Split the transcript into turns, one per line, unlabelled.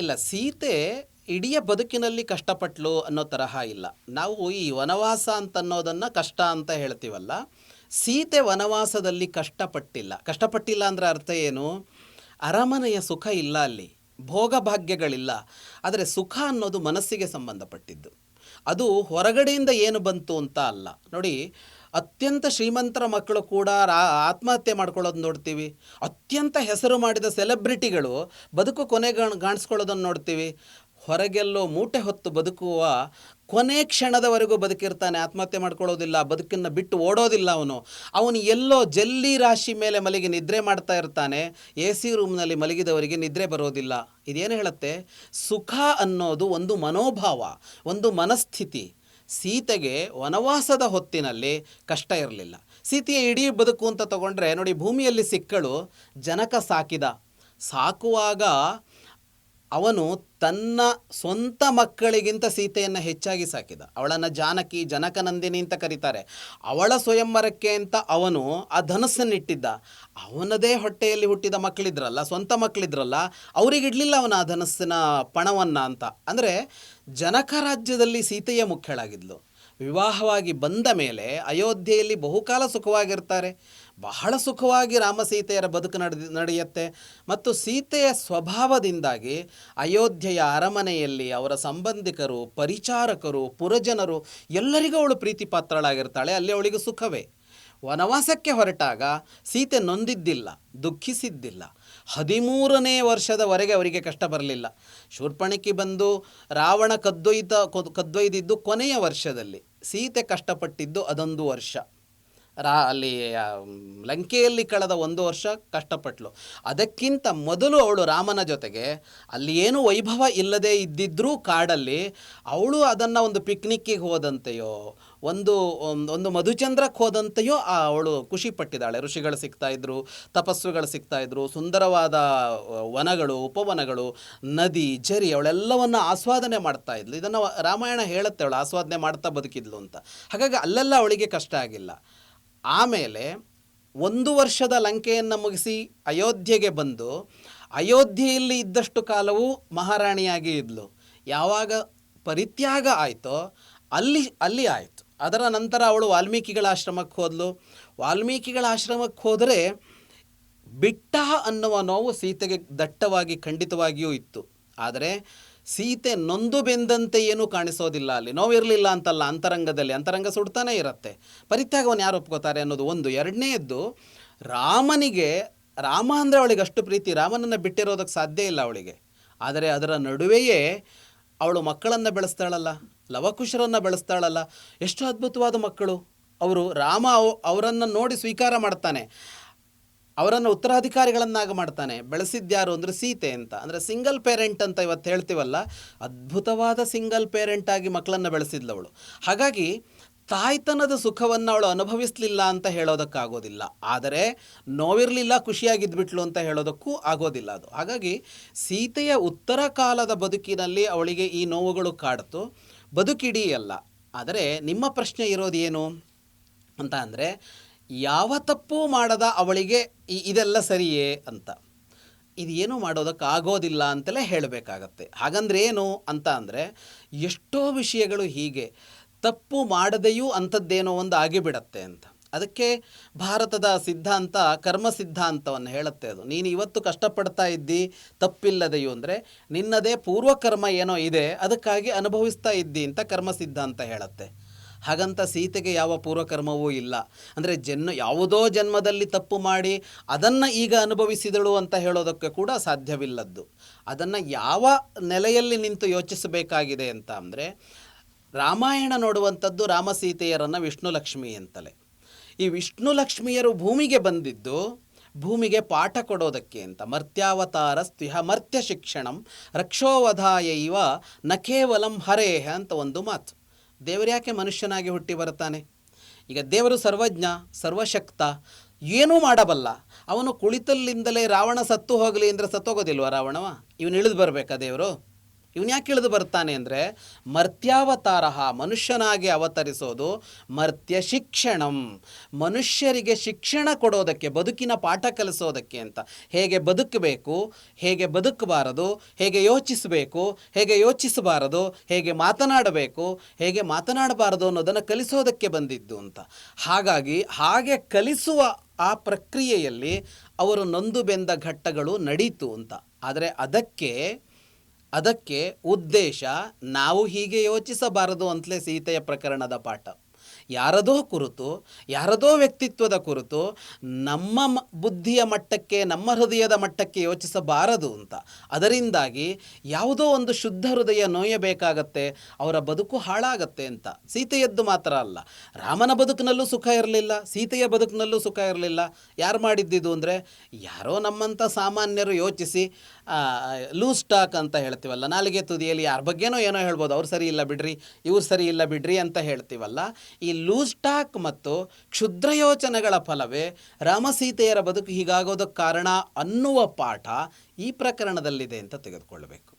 ಇಲ್ಲ, ಸೀತೆ ಇಡೀ ಬದುಕಿನಲ್ಲಿ ಕಷ್ಟಪಟ್ಲು ಅನ್ನೋ ತರಹ ಇಲ್ಲ. ನಾವು ಈ ವನವಾಸ ಅಂತ ಅನ್ನೋದನ್ನು ಕಷ್ಟ ಅಂತ ಹೇಳ್ತೀವಲ್ಲ, ಸೀತೆ ವನವಾಸದಲ್ಲಿ ಕಷ್ಟಪಟ್ಟಿಲ್ಲ. ಕಷ್ಟಪಟ್ಟಿಲ್ಲ ಅಂದರೆ ಅರ್ಥ ಏನು? ಅರಮನೆಯ ಸುಖ ಇಲ್ಲ ಅಲ್ಲಿ ಭೋಗಭಾಗ್ಯಗಳಿಲ್ಲ ಆದರೆ ಸುಖ ಅನ್ನೋದು ಮನಸ್ಸಿಗೆ ಸಂಬಂಧಪಟ್ಟಿದ್ದು. ಅದು ಹೊರಗಡೆಯಿಂದ ಏನು ಬಂತು ಅಂತ ಅಲ್ಲ. ನೋಡಿ ಅತ್ಯಂತ ಶ್ರೀಮಂತರ ಮಕ್ಕಳು ಕೂಡ ಆತ್ಮಹತ್ಯೆ ಮಾಡ್ಕೊಳ್ಳೋದನ್ನ ನೋಡ್ತೀವಿ. ಅತ್ಯಂತ ಹೆಸರು ಮಾಡಿದ ಸೆಲೆಬ್ರಿಟಿಗಳು ಬದುಕು ಕೊನೆ ಕಾಣಿಸ್ಕೊಳ್ಳೋದನ್ನು ನೋಡ್ತೀವಿ. ಹೊರಗೆಲ್ಲೋ ಮೂಟೆ ಹೊತ್ತು ಬದುಕುವ ಕೊನೆ ಕ್ಷಣದವರೆಗೂ ಬದುಕಿರ್ತಾನೆ. ಆತ್ಮಹತ್ಯೆ ಮಾಡ್ಕೊಳ್ಳೋದಿಲ್ಲ, ಬದುಕನ್ನು ಬಿಟ್ಟು ಓಡೋದಿಲ್ಲ ಅವನು. ಅವನು ಎಲ್ಲೋ ಜಲ್ಲಿ ರಾಶಿ ಮೇಲೆ ಮಲಗಿ ನಿದ್ರೆ ಮಾಡ್ತಾ ಇರ್ತಾನೆ. ಎ ಸಿ ರೂಮ್ನಲ್ಲಿ ಮಲಗಿದವರಿಗೆ ನಿದ್ರೆ ಬರೋದಿಲ್ಲ. ಇದೇನು ಹೇಳುತ್ತೆ? ಸುಖ ಅನ್ನೋದು ಒಂದು ಮನೋಭಾವ, ಒಂದು ಮನಸ್ಥಿತಿ. ಸೀತೆಗೆ ವನವಾಸದ ಹೊತ್ತಿನಲ್ಲಿ ಕಷ್ಟ ಇರಲಿಲ್ಲ. ಸೀತೆಯ ಇಡೀ ಬದುಕು ಅಂತ ತಗೊಂಡ್ರೆ ನೋಡಿ ಭೂಮಿಯಲ್ಲಿ ಸಿಕ್ಕಳು ಜನಕ ಸಾಕಿದ. ಸಾಕುವಾಗ ಅವನು ತನ್ನ ಸ್ವಂತ ಮಕ್ಕಳಿಗಿಂತ ಸೀತೆಯನ್ನು ಹೆಚ್ಚಾಗಿ ಸಾಕಿದ. ಅವಳನ್ನು ಜಾನಕಿ, ಜನಕನಂದಿನಿ ಅಂತ ಕರೀತಾರೆ. ಅವಳ ಸ್ವಯಂವರಕ್ಕೆ ಅಂತ ಅವನು ಆ ಧನಸ್ಸನ್ನಿಟ್ಟಿದ್ದ. ಅವನದೇ ಹೊಟ್ಟೆಯಲ್ಲಿ ಹುಟ್ಟಿದ ಮಕ್ಕಳಿದ್ರಲ್ಲ, ಸ್ವಂತ ಮಕ್ಕಳಿದ್ರಲ್ಲ ಅವರಿಗಿಡಲಿಲ್ಲ ಅವನ ಆ ಧನಸ್ಸಿನ ಪಣವನ್ನು ಅಂತ. ಅಂದರೆ, ಜನಕ ರಾಜ್ಯದಲ್ಲಿ ಸೀತೆಯೇ ಮುಖ್ಯಳಾಗಿದ್ಲು. ವಿವಾಹವಾಗಿ ಬಂದ ಮೇಲೆ ಅಯೋಧ್ಯೆಯಲ್ಲಿ ಬಹುಕಾಲ ಸುಖವಾಗಿರ್ತಾರೆ. ಬಹಳ ಸುಖವಾಗಿ ರಾಮಸೀತೆಯರ ಬದುಕು ನಡೆದು ನಡೆಯುತ್ತೆ. ಮತ್ತು ಸೀತೆಯ ಸ್ವಭಾವದಿಂದಾಗಿ ಅಯೋಧ್ಯೆಯ ಅರಮನೆಯಲ್ಲಿ ಅವರ ಸಂಬಂಧಿಕರು, ಪರಿಚಾರಕರು, ಪುರಜನರು ಎಲ್ಲರಿಗೂ ಅವಳು ಪ್ರೀತಿ ಪಾತ್ರಳಾಗಿರ್ತಾಳೆ. ಅಲ್ಲಿ ಅವಳಿಗೆ ಸುಖವೇ. ವನವಾಸಕ್ಕೆ ಹೊರಟಾಗ ಸೀತೆ ನೊಂದಿದ್ದಿಲ್ಲ, ದುಃಖಿಸಿದ್ದಿಲ್ಲ. ಹದಿಮೂರನೇ ವರ್ಷದವರೆಗೆ ಅವರಿಗೆ ಕಷ್ಟ ಬರಲಿಲ್ಲ. ಶೂರ್ಪಣಿಕಿ ಬಂದು, ರಾವಣ ಕದ್ದೊಯ್ದ ಕೊದ್- ಕದ್ದೊಯ್ದಿದ್ದು ಕೊನೆಯ ವರ್ಷದಲ್ಲಿ. ಸೀತೆ ಕಷ್ಟಪಟ್ಟಿದ್ದು ಅದೊಂದು ವರ್ಷ. ರಾ, ಅಲ್ಲಿ ಲಂಕೆಯಲ್ಲಿ ಕಳೆದ ಒಂದು ವರ್ಷ ಕಷ್ಟಪಟ್ಟಳು ಅದಕ್ಕಿಂತ ಮೊದಲು ಅವಳು ರಾಮನ ಜೊತೆಗೆ, ಅಲ್ಲಿ ಏನು ವೈಭವ ಇಲ್ಲದೆ ಇದ್ದಿದ್ರೂ ಕಾಡಲ್ಲಿ, ಅವಳು ಅದನ್ನು ಒಂದು ಪಿಕ್ನಿಕ್ಕಿಗೆ ಹೋದಂತೆಯೋ ಒಂದು ಒಂದ್- ಮಧುಚಂದ್ರಕ್ಕೆ ಹೋದಂತೆಯೋ ಅವಳು ಖುಷಿ ಪಟ್ಟಿದ್ದಾಳೆ ಋಷಿಗಳು ಸಿಗ್ತಾ ಇದ್ರು, ತಪಸ್ಸುಗಳು ಸಿಗ್ತಾ ಇದ್ರು, ಸುಂದರವಾದ ವನಗಳು, ಉಪವನಗಳು, ನದಿ, ಜರಿ ಅವಳೆಲ್ಲವನ್ನು ಆಸ್ವಾದನೆ ಮಾಡ್ತಾ ಇದ್ಲು. ಇದನ್ನು ರಾಮಾಯಣ ಹೇಳುತ್ತೆ ಅವಳು, ಆಸ್ವಾದನೆ ಮಾಡ್ತಾ ಬದುಕಿದ್ಲು ಅಂತ. ಹಾಗಾಗಿ ಅಲ್ಲೆಲ್ಲ ಅವಳಿಗೆ ಕಷ್ಟ ಆಗಿಲ್ಲ. ಆಮೇಲೆ ಒಂದು ವರ್ಷದ ಲಂಕೆಯನ್ನು ಮುಗಿಸಿ ಅಯೋಧ್ಯೆಗೆ ಬಂದು, ಅಯೋಧ್ಯೆಯಲ್ಲಿ ಇದ್ದಷ್ಟು ಕಾಲವೂ ಮಹಾರಾಣಿಯಾಗಿ ಇದ್ಲು. ಯಾವಾಗ ಪರಿತ್ಯಾಗ ಆಯಿತೋ, ಅಲ್ಲಿ ಅಲ್ಲಿ ಆಯಿತು. ಅದರ ನಂತರ ಅವಳು ವಾಲ್ಮೀಕಿಗಳ ಆಶ್ರಮಕ್ಕೆ ಹೋದಳು ವಾಲ್ಮೀಕಿಗಳ ಆಶ್ರಮಕ್ಕೆ ಹೋದರೆ ಬಿಟ್ಟ ಅನ್ನುವ ನೋವು ಸೀತೆಗೆ ದಟ್ಟವಾಗಿ, ಖಂಡಿತವಾಗಿಯೂ ಇತ್ತು. ಆದರೆ ಸೀತೆ ನೊಂದು ಬೆಂದಂತೆ ಏನೂ ಕಾಣಿಸೋದಿಲ್ಲ. ಅಲ್ಲಿ ನೋವಿರಲಿಲ್ಲ ಅಂತಲ್ಲ, ಅಂತರಂಗದಲ್ಲಿ. ಅಂತರಂಗ ಸುಡ್ತಾನೇ ಇರುತ್ತೆ. ಪರಿತ್ಯಾಗವನ್ನು ಯಾರು ಒಪ್ಕೋತಾರೆ ಅನ್ನೋದು ಒಂದು. ಎರಡನೆಯದ್ದು, ರಾಮನಿಗೆ, ರಾಮ ಅಂದರೆ ಅವಳಿಗೆ ಅಷ್ಟು ಪ್ರೀತಿ. ರಾಮನನ್ನು ಬಿಟ್ಟಿರೋದಕ್ಕೆ ಸಾಧ್ಯ ಇಲ್ಲ ಅವಳಿಗೆ. ಆದರೆ ಅದರ ನಡುವೆಯೇ ಅವಳು ಮಕ್ಕಳನ್ನು ಬೆಳೆಸ್ತಾಳಲ್ಲ. ಲವಕುಶರನ್ನು ಬೆಳೆಸ್ತಾಳಲ್ಲ. ಎಷ್ಟು ಅದ್ಭುತವಾದ ಮಕ್ಕಳು. ಅವರು ರಾಮ ಅವ್- ಅವರನ್ನು ನೋಡಿ ಸ್ವೀಕಾರ ಮಾಡ್ತಾನೆ. ಅವರನ್ನು ಉತ್ತರಾಧಿಕಾರಿಗಳನ್ನಾಗಿ ಮಾಡ್ತಾನೆ. ಬೆಳೆಸಿದ್ಯಾರು ಅಂದರೆ ಸೀತೆ ಅಂತ. ಅಂದರೆ ಸಿಂಗಲ್ ಪೇರೆಂಟ್ ಅಂತ ಇವತ್ತು ಹೇಳ್ತೀವಲ್ಲ. ಅದ್ಭುತವಾದ ಸಿಂಗಲ್ ಪೇರೆಂಟ್ ಆಗಿ ಮಕ್ಕಳನ್ನು ಬೆಳೆಸಿದ್ಲವಳು ಹಾಗಾಗಿ ತಾಯ್ತನದ ಸುಖವನ್ನು ಅವಳು ಅನುಭವಿಸಲಿಲ್ಲ ಅಂತ ಹೇಳೋದಕ್ಕಾಗೋದಿಲ್ಲ. ಆದರೆ ನೋವಿರಲಿಲ್ಲ, ಖುಷಿಯಾಗಿದ್ಬಿಟ್ಲು ಅಂತ ಹೇಳೋದಕ್ಕೂ ಆಗೋದಿಲ್ಲ ಅದು. ಹಾಗಾಗಿ ಸೀತೆಯ ಉತ್ತರ ಕಾಲದ ಬದುಕಿನಲ್ಲಿ ಅವಳಿಗೆ ಈ ನೋವುಗಳು ಕಾಡ್ತು. ಬದುಕಿಡೀ ಅಲ್ಲ. ಆದರೆ ನಿಮ್ಮ ಪ್ರಶ್ನೆ ಇರೋದೇನು ಅಂತ ಅಂದರೆ, ಯಾವ ತಪ್ಪು ಮಾಡದ ಅವಳಿಗೆ ಇದೆಲ್ಲ ಸರಿಯೇ ಅಂತ. ಇದೇನು ಮಾಡೋದಕ್ಕಾಗೋದಿಲ್ಲ ಅಂತಲೇ ಹೇಳಬೇಕಾಗತ್ತೆ. ಹಾಗಂದ್ರೆ ಏನು ಅಂತ ಅಂದರೆ, ಎಷ್ಟೋ ವಿಷಯಗಳು ಹೀಗೆ, ತಪ್ಪು ಮಾಡದೆಯೂ ಅಂಥದ್ದೇನೋ ಒಂದು ಆಗಿಬಿಡತ್ತೆ ಅಂತ. ಅದಕ್ಕೆ ಭಾರತದ ಸಿದ್ಧಾಂತ ಕರ್ಮ ಸಿದ್ಧಾಂತವನ್ನು ಹೇಳುತ್ತೆ ಅದು. ನೀನು ಇವತ್ತು ಕಷ್ಟಪಡ್ತಾ ಇದ್ದಿ, ತಪ್ಪಿಲ್ಲದೆಯು ಅಂದರೆ ನಿನ್ನದೇ ಪೂರ್ವಕರ್ಮ ಏನೋ ಇದೆ, ಅದಕ್ಕಾಗಿ ಅನುಭವಿಸ್ತಾ ಇದ್ದಿ ಅಂತ ಕರ್ಮ ಸಿದ್ಧಾಂತ ಹೇಳುತ್ತೆ. ಹಾಗಂತ ಸೀತೆಗೆ ಯಾವ ಪೂರ್ವಕರ್ಮವೂ ಇಲ್ಲ. ಅಂದರೆ ಜನ್ಮ, ಯಾವುದೋ ಜನ್ಮದಲ್ಲಿ ತಪ್ಪು ಮಾಡಿ ಅದನ್ನು ಈಗ ಅನುಭವಿಸಿದಳು ಅಂತ ಹೇಳೋದಕ್ಕೆ ಕೂಡ ಸಾಧ್ಯವಿಲ್ಲದ್ದು. ಅದನ್ನು ಯಾವ ನೆಲೆಯಲ್ಲಿ ನಿಂತು ಯೋಚಿಸಬೇಕಾಗಿದೆ ಅಂತ ಅಂದರೆ ರಾಮಾಯಣ ನೋಡುವಂಥದ್ದು ರಾಮಸೀತೆಯರನ್ನು ವಿಷ್ಣು ಲಕ್ಷ್ಮಿ ಅಂತಲೇ. ಈ ವಿಷ್ಣು ಲಕ್ಷ್ಮಿಯರು ಭೂಮಿಗೆ ಬಂದಿದ್ದು ಭೂಮಿಗೆ ಪಾಠ ಕೊಡೋದಕ್ಕೆ ಅಂತ. ಮರ್ತ್ಯಾವತಾರ ಸ್ತಿಹ, ಮರ್ತ್ಯ ಶಿಕ್ಷಣಂ, ರಕ್ಷೋವಧಾಯ ಇವ, ನ ಕೇವಲಂ ಹರೇಹ ಅಂತ ಒಂದು ಮಾತು. ದೇವರು ಯಾಕೆ ಮನುಷ್ಯನಾಗಿ ಹುಟ್ಟಿ ಬರ್ತಾನೆ ಈಗ ದೇವರು ಸರ್ವಜ್ಞ, ಸರ್ವಶಕ್ತ, ಏನೂ ಮಾಡಬಲ್ಲ. ಅವನು ಕುಳಿತಲ್ಲಿಂದಲೇ ರಾವಣ ಸತ್ತು ಹೋಗಲಿ ಅಂದರೆ ಸತ್ತೋಗೋದಿಲ್ವ ರಾವಣವ? ಇವನು ಇಳಿದು ಬರಬೇಕಾ ದೇವರು? ಇವನು ಯಾಕೆ ಇಳಿದು ಬರ್ತಾನೆ ಅಂದರೆ ಮರ್ತ್ಯಾವತಾರ ಮನುಷ್ಯನಾಗಿ ಅವತರಿಸೋದು ಮರ್ತ್ಯ ಶಿಕ್ಷಣಂ. ಮನುಷ್ಯರಿಗೆ ಶಿಕ್ಷಣ ಕೊಡೋದಕ್ಕೆ, ಬದುಕಿನ ಪಾಠ ಕಲಿಸೋದಕ್ಕೆ ಅಂತ. ಹೇಗೆ ಬದುಕಬೇಕು, ಹೇಗೆ ಬದುಕಬಾರದು, ಹೇಗೆ ಯೋಚಿಸಬೇಕು, ಹೇಗೆ ಯೋಚಿಸಬಾರದು, ಹೇಗೆ ಮಾತನಾಡಬೇಕು, ಹೇಗೆ ಮಾತನಾಡಬಾರದು ಅನ್ನೋದನ್ನು ಕಲಿಸೋದಕ್ಕೆ ಬಂದಿದ್ದು ಅಂತ. ಹಾಗಾಗಿ ಹಾಗೆ ಕಲಿಸುವ ಆ ಪ್ರಕ್ರಿಯೆಯಲ್ಲಿ ಅವರು ನೊಂದು ಬೆಂದ ಘಟ್ಟಗಳು ನಡೀತು ಅಂತ. ಆದರೆ ಅದಕ್ಕೆ ಅದಕ್ಕೆ ಉದ್ದೇಶ ನಾವು ಹೀಗೆ ಯೋಚಿಸಬಾರದು ಅಂತಲೇ ಸೀತೆಯ ಪ್ರಕರಣದ ಪಾಠ. ಯಾರದೋ ಕುರಿತು, ಯಾರದೋ ವ್ಯಕ್ತಿತ್ವದ ಕುರಿತು ನಮ್ಮ ಬುದ್ಧಿಯ ಮಟ್ಟಕ್ಕೆ, ನಮ್ಮ ಹೃದಯದ ಮಟ್ಟಕ್ಕೆ ಯೋಚಿಸಬಾರದು ಅಂತ. ಅದರಿಂದಾಗಿ ಯಾವುದೋ ಒಂದು ಶುದ್ಧ ಹೃದಯ ನೋಯಬೇಕಾಗತ್ತೆ, ಅವರ ಬದುಕು ಹಾಳಾಗತ್ತೆ ಅಂತ. ಸೀತೆಯದ್ದು ಮಾತ್ರ ಅಲ್ಲ. ರಾಮನ ಬದುಕಿನಲ್ಲೂ ಸುಖ ಇರಲಿಲ್ಲ, ಸೀತೆಯ ಬದುಕಿನಲ್ಲೂ ಸುಖ ಇರಲಿಲ್ಲ. ಯಾರು ಮಾಡಿದ್ದಿದ್ದು ಅಂದರೆ ಯಾರೋ ನಮ್ಮಂಥ ಸಾಮಾನ್ಯರು ಯೋಚಿಸಿ ಲೂಸ್ ಟಾಕ್ ಅಂತ ಹೇಳ್ತೀವಲ್ಲ, ನಾಲಿಗೆ ತುದಿಯಲ್ಲಿ ಯಾರ ಬಗ್ಗೆನೋ ಏನೋ ಹೇಳ್ಬೋದು, ಅವ್ರು ಸರಿ ಇಲ್ಲ ಬಿಡ್ರಿ, ಇವ್ರು ಸರಿ ಇಲ್ಲ ಬಿಡ್ರಿ ಅಂತ ಹೇಳ್ತೀವಲ್ಲ. ಲೂಸ್ ಟಾಕ್ ಮತ್ತು ಕ್ಷುದ್ರ ಯೋಚನೆಗಳ ಫಲವೇ ರಾಮಸೀತೆಯರ ಬದುಕು ಹೀಗಾಗೋದಕ್ಕೆ ಕಾರಣ ಅನ್ನುವ ಪಾಠ ಈ ಪ್ರಕರಣದಲ್ಲಿದೆ ಅಂತ ತೆಗೆದುಕೊಳ್ಬೇಕು